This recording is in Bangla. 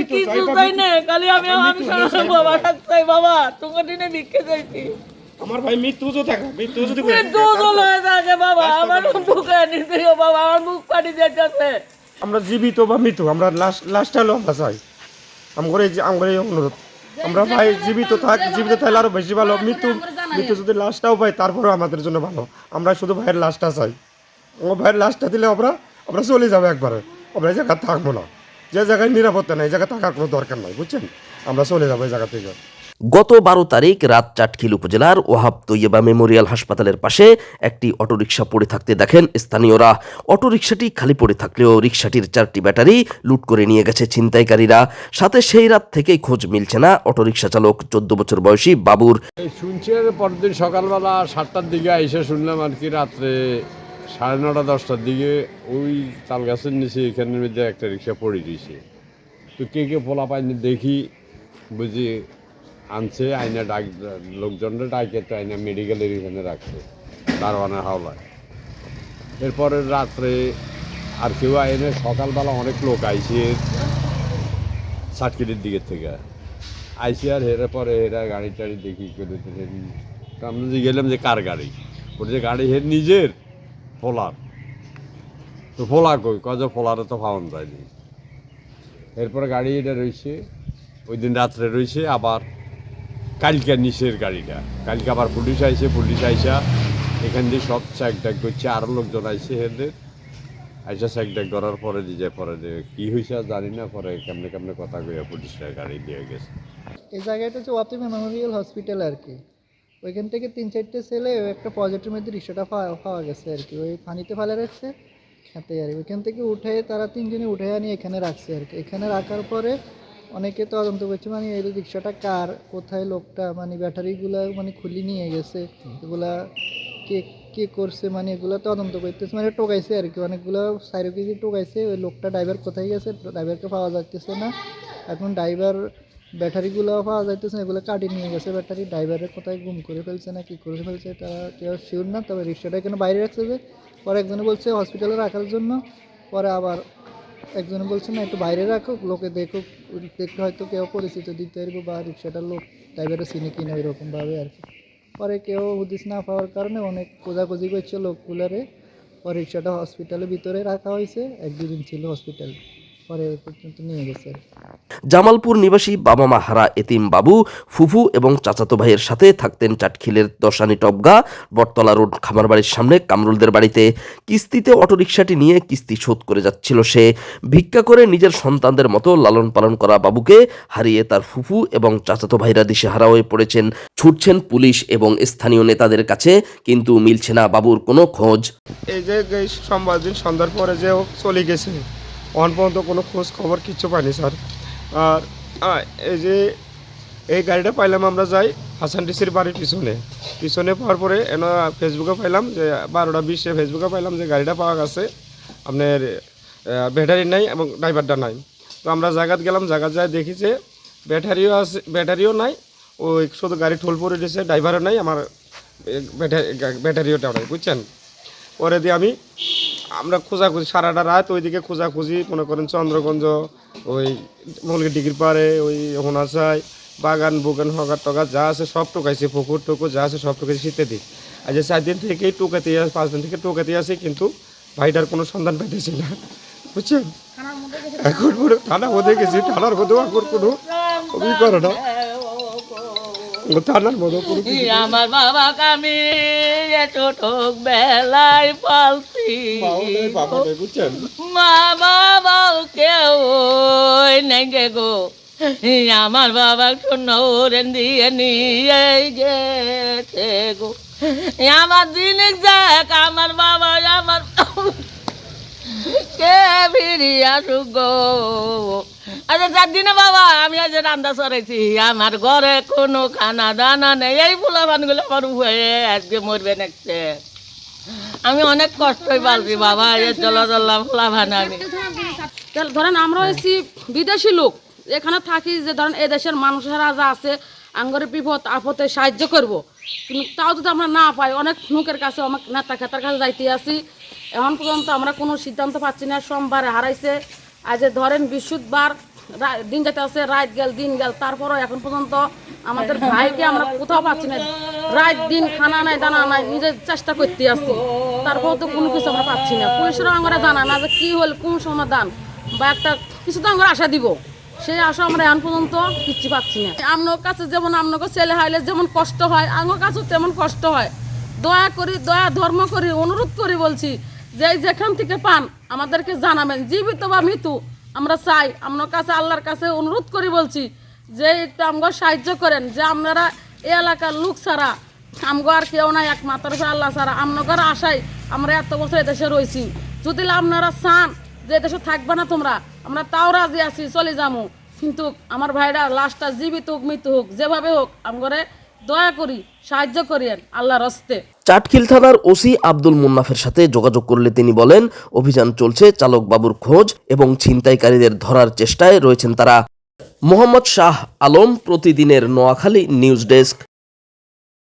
আমি মৃত্যু কিছু চাই না খালি আমি আমি মৃত্যু হলে চাই। বাবা চাই বাবা। তোমার দিনে ভিক্ষে চাইছি। আমার ভাই মৃত্যু থাকে মৃত্যু যদি মৃত্যু চলে থাকে বাবা। আমার বুকে নিতে বাবা। আমার বুক ফাটি যাচ্ছে আমরা জীবিত বা মৃত্যু আমরা লাস্ট লাস্ট হলেও আমরা চাই। আমার এই আমার এই অনুরোধ। আমরা ভাই জীবিত থাক জীবিত থাকলে আরও বেশি ভালো। মৃত্যু মৃত্যু যদি লাশটাও পাই তারপরেও আমাদের জন্য ভালো। আমরা শুধু ভাইয়ের লাশটা চাই। আমার ভাইয়ের লাশটা দিলে আমরা আমরা চলে যাব একবারে। আমরা এই জায়গায় থাকব না। যে জায়গায় নিরাপত্তা নেই জায়গায় থাকার কোনো দরকার নাই বুঝছেন? আমরা চলে যাব এই জায়গা থেকে। গত বারো তারিখ রাত চাটখিল উপজেলার ওহাব তৈয়বা মেমোরিয়াল হাসপাতালের পাশে একটি অটোরিকশা পড়ে থাকতে দেখেন স্থানীয়রা। অটোরিকশাটি খালি পড়ে থাকলেও রিকশাটির চারটি ব্যাটারি লুট করে নিয়ে গেছে ছিনতাইকারীরা। সাথে সেই রাত থেকেই খোঁজ মিলছে না অটোরিকশা চালক চোদ্দ বছর বয়সী বাবুর। শুনছি পরদিন সকালবেলা সাতটার দিকে এসে শুনলাম আর কি রাত্রে সাড়ে নটা, দশটার দিকে ওই তাল গাছের নিচে এখানের মধ্যে একটা রিক্সা পড়ে দিয়েছে তো কে কে পোলা পায়নি দেখি, বুঝি আনছে, আইনা ডাক, লোকজনরা ডাকে, তো আইনা মেডিকেলের এখানে রাখছে দারোয়ানের হাওলায়। এরপরে রাত্রে আর কেউ আইনে সকালবেলা অনেক লোক আইছে সাতকিটির দিকের থেকে। আইসি আর হেরে পরে হেরা গাড়ি টাড়ি দেখি করে আমরা যে গেলাম যে কার গাড়ি? ওর যে গাড়ি হের নিজের। ফোলার তো ফোলা কই? কজ ফোলারে তো পাওয়া যায়নি। এরপরে গাড়ি এটা রয়েছে ওই দিন রাত্রে রয়েছে আবার কালকে নিচের গাড়িটা। কালকে আবার পুলিশ আইছে, পুলিশ আইসা এখান দিয়ে সব চেক ডাক করছে। আরও লোকজন আইছে হেদের আইসা চেক ডাক করার পরে যায় পরে যে কী হয়েছে জানি না, পরে কেমনে কেমনে কথা কইয়া পুলিশরা গাড়ি দিয়ে গেছে। এই জায়গাটা হচ্ছে ওয়াপি মেমোরিয়াল হসপিটাল আর কি। ওইখান থেকে তিন চারটে ছেলে একটা পজিটিভ মধ্যে রিক্সাটা পাওয়া গেছে আর কি। ওই পানিতে ফেলে রাখছে, খেতে আর ওইখান থেকে উঠে তারা তিনজনে উঠে আনি এখানে রাখছে আর কি। এখানে রাখার পরে অনেকে তদন্ত করছে মানে এই রিক্সাটা কার, কোথায় লোকটা মানে ব্যাটারিগুলো মানে খুলি নিয়ে গেছে, এগুলা কে কে করছে মানে এগুলো তদন্ত করতেছে মানে টোকাইছে আর কি। অনেকগুলো সাইরো কেজি টোকাইছে ওই লোকটা ড্রাইভার কোথায় গেছে ড্রাইভারকে পাওয়া যাচ্ছে না। এখন ড্রাইভার ব্যাটারিগুলো পাওয়া যাইতেছে এগুলো কাটিয়ে নিয়ে গেছে, ব্যাটারি ড্রাইভারের কোথায় গুম করে ফেলছে না কি করে ফেলছে তারা কেউ শিওর না, তবে রিক্সাটা এখানে বাইরে রাখছে যে, পরে একজনে বলছে হসপিটালে রাখার জন্য, পরে আবার একজনে বলছে না একটু বাইরে রাখো লোকে দেখুক দেখতে হয়তো কেউ পরিচিত দিতে পারব বা রিক্সাটার লোক ড্রাইভারের চিনে কিনা এরকমভাবে আর কি। পরে কেউ হুদিস না পাওয়ার কারণে অনেক খোঁজাখুঁজি করছে লোকগুলারে, পরে রিক্সাটা হসপিটালের ভিতরে রাখা হয়েছে, এক দুদিন ছিল হসপিটাল পরে পর্যন্ত নিয়ে গেছে জামালপুর নিবাসী বাবা মা হারা এতিম বাবু ফুফু এবং চাচাতো ভাইয়ের সাথে থাকতেন চাটখিলের দশানি টপগা বটতলা রোড খামারবাড়ির সামনে কামরুলদের বাড়িতে। কিস্তিতে অটোরিকশাটি নিয়ে কিস্তি শোধ করে যাচ্ছিল সে। ভিক্ষা করে নিজের সন্তানদের মতো লালন পালন করা বাবুকে হারিয়ে তার ফুফু এবং চাচাতো ভাইরা দিশেহারা হয়ে পড়েছেন। ছুটছেন পুলিশ এবং স্থানীয় নেতাদের কাছে কিন্তু মিলছে না বাবুর কোনো খোঁজ। এই যে সোমবার দিন সন্ধ্যার পরে যে চলে গেছে অন পর্যন্ত কোনো খোঁজ খবর কিচ্ছু পাইনি, স্যার। আর এই যে এই গাড়িটা পাইলাম আমরা যাই হাসান ডিসির বাড়ির পিছনে। পিছনে পাওয়ার পরে এন ফেসবুকে পাইলাম যে বারোটা বিশে ফেসবুকে পাইলাম যে গাড়িটা পাওয়া গেছে। আপনার ব্যাটারি নাই এবং ড্রাইভারটা নাই। তো আমরা জায়গাত গেলাম জায়গাত যায় দেখি যে ব্যাটারিও আছে, ব্যাটারিও নাই। ওই শুধু গাড়ি ঠোল পরে দিয়েছে ড্রাইভারও নাই, আমার ব্যাটারি ব্যাটারিওটা নাই, বুঝছেন? পরে দিয়ে আমি আমরা খোঁজাখুঁজি সারাটা রাত ওইদিকে খোঁজাখুঁজি মনে করেন চন্দ্রগঞ্জ ওই মলকে ডিগ্রি পারে ওই হোনাচাই বাগান বুগান হগার টগা যা আছে সব টোকাইছে পুকুর টুকুর যা আছে সব টোকাইছে শীতের দিন। আজ চার দিন থেকেই টোকাতে পাঁচ দিন থেকে টোকাতে আছে কিন্তু ভাইটার কোনো সন্ধান পেতেছি না। বুঝছেন? এখন পুরো থানা মধ্যে গেছি থানার মধ্যেও এখন কোনো করে না আমার বাবা কামি ছোট বেলায় পালতি মা বাবাও কেউ নেই গে আমার বাবা শূন্য দিয়ে নিয়ে গেছে গো। আমার জিনিস দেখ আমার বাবা আমার কে ফিরিয়ে গো? আচ্ছা চার দিনে বাবা, আমি আজ রান্না সরাইছি। আমার ঘরে কোনো খানা দানা নেই। এই ফুলাবানগুলো আমার হয়ে আজকে মরবে নেকছে আমি অনেক কষ্টই পালছি বাবা এ চলা চললাম ফুলাবান আমি। ধরেন আমরা হয়েছি বিদেশি লোক। এখানে থাকি যে, ধরেন এ দেশের মানুষেরা যা আছে, আঙ্গরে বিপদ, আপদে সাহায্য করব। কিন্তু তাও যদি আমরা না পাই, অনেক লোকের কাছে, অনেক নেতা খেতার কাছে যাইতে আসি। এখন পর্যন্ত আমরা কোনো সিদ্ধান্ত পাচ্ছি না, সোমবারে হারাইছে। আজ ধরেন বৃহস্পতিবার দিন যেতে আছে, রাত গেল, দিন গেল। তারপরও এখন পর্যন্ত আমাদের ভাইকে আমরা কোথাও পাচ্ছি না। রাত দিন খানা নাই, দানা নাই, নিজের চেষ্টা করতে আসছি তারপর তো কোনো কিছু আমরা পাচ্ছি না। পুলিশেরও আমরা জানা না যে কি হল, কোন সমাধান বা একটা কিছু তো আমরা আশা দিব। সেই আশা আমরা এখন পর্যন্ত কিচ্ছু পাচ্ছি না। আপনার কাছে যেমন আপনাকে ছেলে হাইলে যেমন কষ্ট হয় আমার কাছেও তেমন কষ্ট হয়। দয়া করি, দয়া ধর্ম করি, অনুরোধ করি বলছি যে যেখান থেকে পান, আমাদেরকে জানাবেন, জীবিত বা মৃত্যু আমরা চাই আপনার কাছে আল্লাহর কাছে অনুরোধ করি বলছি যে একটু আমাকে সাহায্য করেন, যে আপনারা এই এলাকার লোক ছাড়া আমগো আর কেউ নাই এক মাতার উপরে আল্লাহ ছাড়া। আপনার আশায় আমরা এত বছর এদেশে রয়েছি। যদি আপনারা চান যে দেশে থাকবে না তোমরা, আমরা তাও রাজি আছি, চলে যাব। কিন্তু আমার ভাইরা লাশটা জীবিত হোক, মৃত্যু হোক, যেভাবে হোক আমগরে দয়া করি, সাহায্য করিয়েন আল্লাহর হস্তে। চাটখিল থানার ওসি আব্দুল মুন্নাফের সাথে যোগাযোগ করলে তিনি বলেন, অভিযান চলছে, চালক বাবুর খোঁজ এবং ছিনতাইকারীদের ধরার চেষ্টায় রয়েছেন তারা। মোহাম্মদ শাহ আলম, প্রতিদিনের নোয়াখালী নিউজ ডেস্ক।